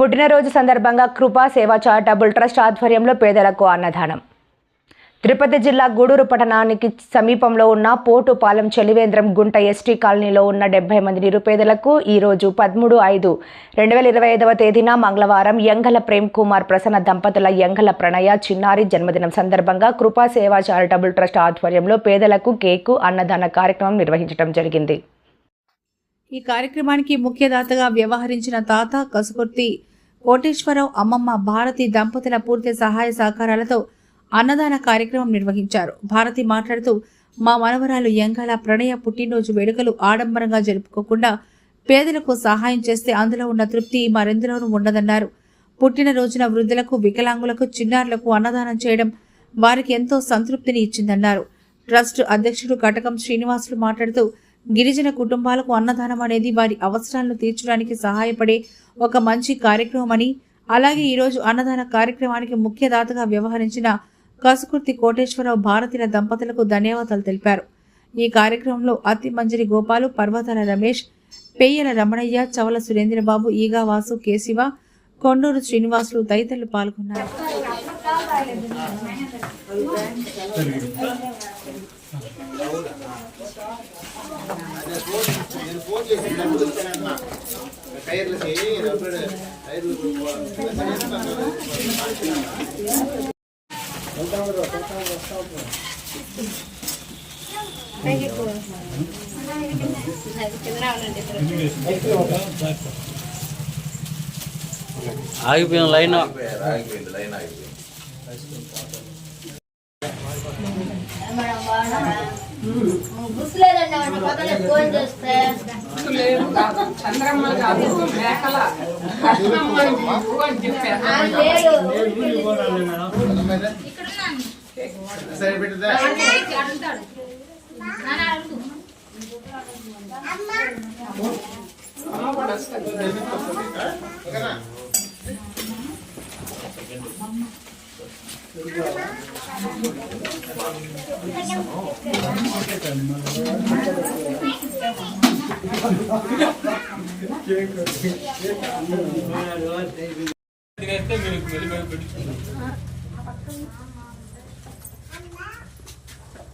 పుట్టినరోజు సందర్భంగా కృపా సేవా చారిటబుల్ ట్రస్ట్ ఆధ్వర్యంలో పేదలకు అన్నదానం. తిరుపతి జిల్లా గూడూరు పట్టణానికి సమీపంలో ఉన్న పోటుపాలెం చెలివేంద్రం గుంట ఎస్టీ కాలనీలో ఉన్న డెబ్బై మంది నిరుపేదలకు ఈరోజు పదమూడు ఐదు రెండు వేల ఇరవై ఐదవ తేదీన మంగళవారం యంగల ప్రేమ్ కుమార్ ప్రసన్న దంపతుల యంగల ప్రణయ చిన్నారి జన్మదినం సందర్భంగా కృపా సేవా చారిటబుల్ ట్రస్ట్ ఆధ్వర్యంలో పేదలకు కేకు అన్నదాన కార్యక్రమం నిర్వహించడం జరిగింది. ఈ కార్యక్రమానికి ముఖ్యదాతగా వ్యవహరించిన తాత కసుకుర్తి కోటేశ్వరరావు అమ్మమ్మ భారతి దంపతుల పూర్తి సహాయ సహకారాలతో అన్నదాన కార్యక్రమం నిర్వహించారు. భారతి మాట్లాడుతూ మా మనవరాలు ఎంగళ ప్రణయ పుట్టినరోజు వేడుకలు ఆడంబరంగా జరుపుకోకుండా పేదలకు సహాయం చేస్తే అందులో ఉన్న తృప్తి మరెందులోనూ ఉండదన్నారు. పుట్టినరోజున వృద్ధులకు వికలాంగులకు చిన్నారులకు అన్నదానం చేయడం వారికి ఎంతో సంతృప్తిని ఇచ్చిందన్నారు. ట్రస్ట్ అధ్యక్షుడు కటకం శ్రీనివాసులు మాట్లాడుతూ గిరిజన కుటుంబాలకు అన్నదానం అనేది వారి అవసరాలను తీర్చడానికి సహాయపడే ఒక మంచి కార్యక్రమం అని అలాగే ఈరోజు అన్నదాన కార్యక్రమానికి ముఖ్యదాతగా వ్యవహరించిన కసుకుర్తి కోటేశ్వరరావు భారతీయ దంపతులకు ధన్యవాదాలు తెలిపారు. ఈ కార్యక్రమంలో అతి మంజరి గోపాలు పర్వతాల రమేష్ పెయ్యల రమణయ్య చవల సురేంద్రబాబు ఈగావాసు కేశివ కొండూరు శ్రీనివాసులు తదితరులు పాల్గొన్నారు. ఆగిపోయిన లైన్. ఆగిపోయింది లైన్ ఆగిపోయింది. గుర్తులేదండి అవన్నీ పక్కనే ఫోన్ చేస్తే చంద్రమ్మ కాదు మేకల కృష్ణమ్మ అని చెప్పారు అమ్మ.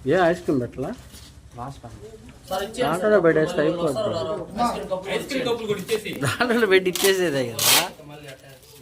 ఏ ఐస్ క్రీమ్ పెట్టలా? దాంట్లో పెట్టేస్తే అయిపోతుంది దాంట్లో పెట్టి ఇచ్చేసేదే కదా.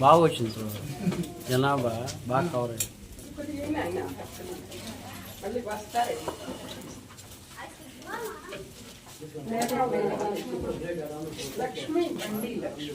బాగా వచ్చింది బ్రో జనాభా బాగా కవర్ అయింది. లక్ష్మి బండి లక్ష్మి.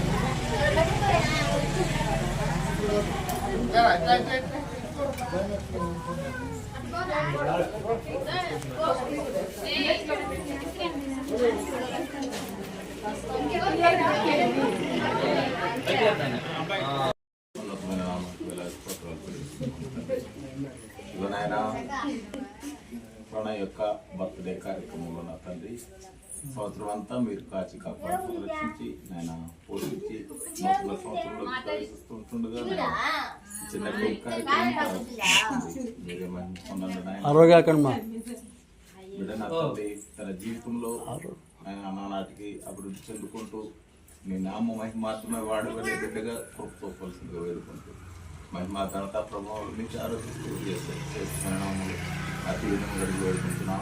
ప్రణయ్ యొక్క బర్త్డే కార్యక్రమంలో నా తండ్రి సంవత్సరం అంతా మీరు కాచి కాపాడు రక్షించి నాయన పోషించి నూతన సంవత్సరంలో ప్రవేశిస్తుంటుండగా చిన్న కార్యక్రమం బిడ్డ నా తల్లి తన జీవితంలో ఆయన నానాటికి అభివృద్ధి చెందుకుంటూ మీ నామ మహిమాత్మ వాడుకునే బిడ్డగా కృపతోపవలసిందిగా వేడుకుంటూ మహిమా ఘనత ప్రభావం నుంచి ఆరోగ్యం చేసే చేస్తున్న నామములు అతి విధంగా గడిగి వేడుకుంటున్నాం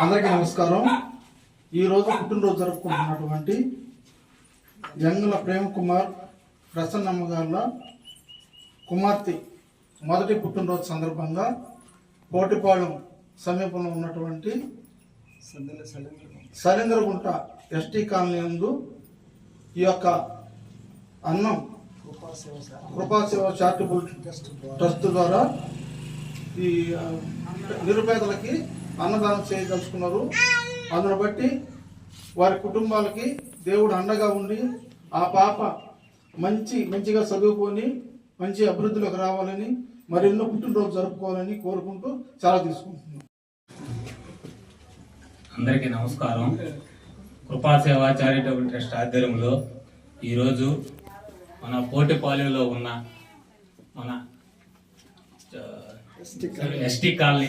అందరికీ నమస్కారం. ఈరోజు పుట్టినరోజు జరుపుకుంటున్నటువంటి జంగుల ప్రేమ్ కుమార్ ప్రసన్నమ్మ గారుల కుమార్తె మొదటి పుట్టినరోజు సందర్భంగా కోటిపాలెం సమీపంలో ఉన్నటువంటి సరేంద్రగుంట ఎస్టీ కాలనీ అందు ఈ యొక్క అన్నం కృపాసేవ చారిటబుల్ ట్రస్ట్ ద్వారా ఈ నిరుపేదలకి అన్నదానం చేయదలుచుకున్నారు. అందును బట్టి వారి కుటుంబాలకి దేవుడు అండగా ఉండి ఆ పాప మంచి మంచిగా చదువుకొని మంచి అభివృద్ధిలోకి రావాలని మరెన్నో పుట్టినరోజు జరుపుకోవాలని కోరుకుంటూ చాలా తీసుకుంటున్నాం. అందరికీ నమస్కారం. కృపాసేవ చారిటబుల్ ట్రస్ట్ ఆధ్వర్యంలో ఈరోజు మన పోటిపాలెంలో ఉన్న మన ఎస్టీ కాలనీ.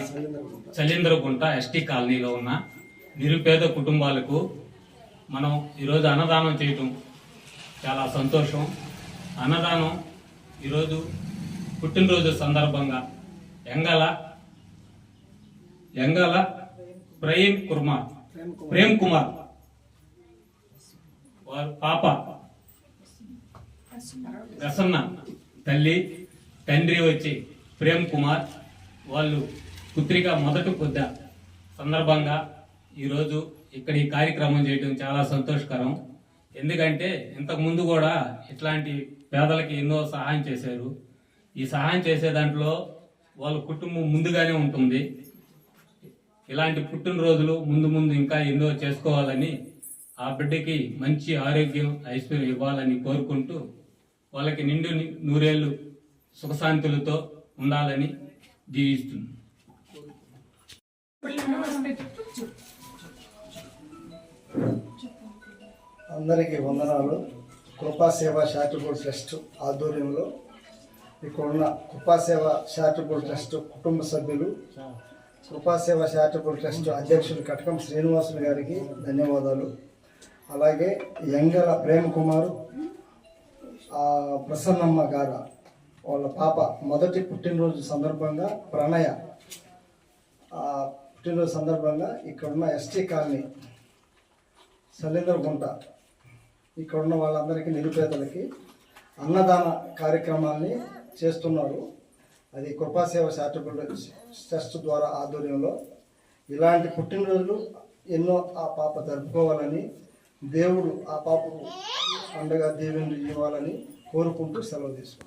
చలీంద్రగుంట ఎస్టీ కాలనీలో ఉన్న నిరుపేద కుటుంబాలకు మనం ఈరోజు అన్నదానం చేయటం చాలా సంతోషం. అన్నదానం ఈరోజు పుట్టినరోజు సందర్భంగా ఎంగల ఎంగల ప్రేమ్ కుమార్. ప్రేమ్ కుమార్. వారి పాప గసన్న తల్లి తండ్రి వచ్చి ప్రేమ్ కుమార్. వాళ్ళు పుత్రిక మొదటి పొద్ద సందర్భంగా ఈరోజు ఇక్కడ ఈ కార్యక్రమం చేయడం చాలా సంతోషకరం. ఎందుకంటే ఇంతకుముందు కూడా ఇట్లాంటి పేదలకి ఎన్నో సహాయం చేశారు. ఈ సహాయం చేసే దాంట్లో వాళ్ళ కుటుంబం ముందుగానే ఉంటుంది. ఇలాంటి పుట్టినరోజులు ముందు ముందు ఇంకా ఎన్నో చేసుకోవాలని ఆ బిడ్డకి మంచి ఆరోగ్యం ఐశ్వర్యం ఇవ్వాలని కోరుకుంటూ వాళ్ళకి నిండు నూరేళ్ళు సుఖశాంతులతో ఉండాలని జీవిస్తుంది అందరికీ వందనాలు. కృపాసేవ చారిటబుల్ ట్రస్ట్ ఆధ్వర్యంలో ఇక్కడున్న కృపాసేవ చారిటబుల్ ట్రస్ట్ కుటుంబ సభ్యులు కృపాసేవ చారిటబుల్ ట్రస్ట్ అధ్యక్షులు కటకం శ్రీనివాసులు గారికి ధన్యవాదాలు. అలాగే యంగల ప్రేమ్ కుమారు ఆ, ప్రసన్నమ్మ గారు వాళ్ళ పాప మొదటి పుట్టినరోజు సందర్భంగా ప్రణయ ఆ, పుట్టినరోజు సందర్భంగా ఇక్కడున్న ఎస్టీ కాలనీ సలీంద్రగుంట గుంట ఇక్కడున్న వాళ్ళందరికీ నిరుపేదలకి అన్నదాన కార్యక్రమాల్ని చేస్తున్నారు. అది కృపాసేవ చారిటబుల్ ట్రస్ట్ ద్వారా ఆధ్వర్యంలో. ఇలాంటి పుట్టినరోజులు ఎన్నో ఆ పాప జరుపుకోవాలని దేవుడు ఆ పాపకు పండుగ దేవుని ఇవ్వాలని కోరుకుంటూ సెలవు తీసుకున్నాను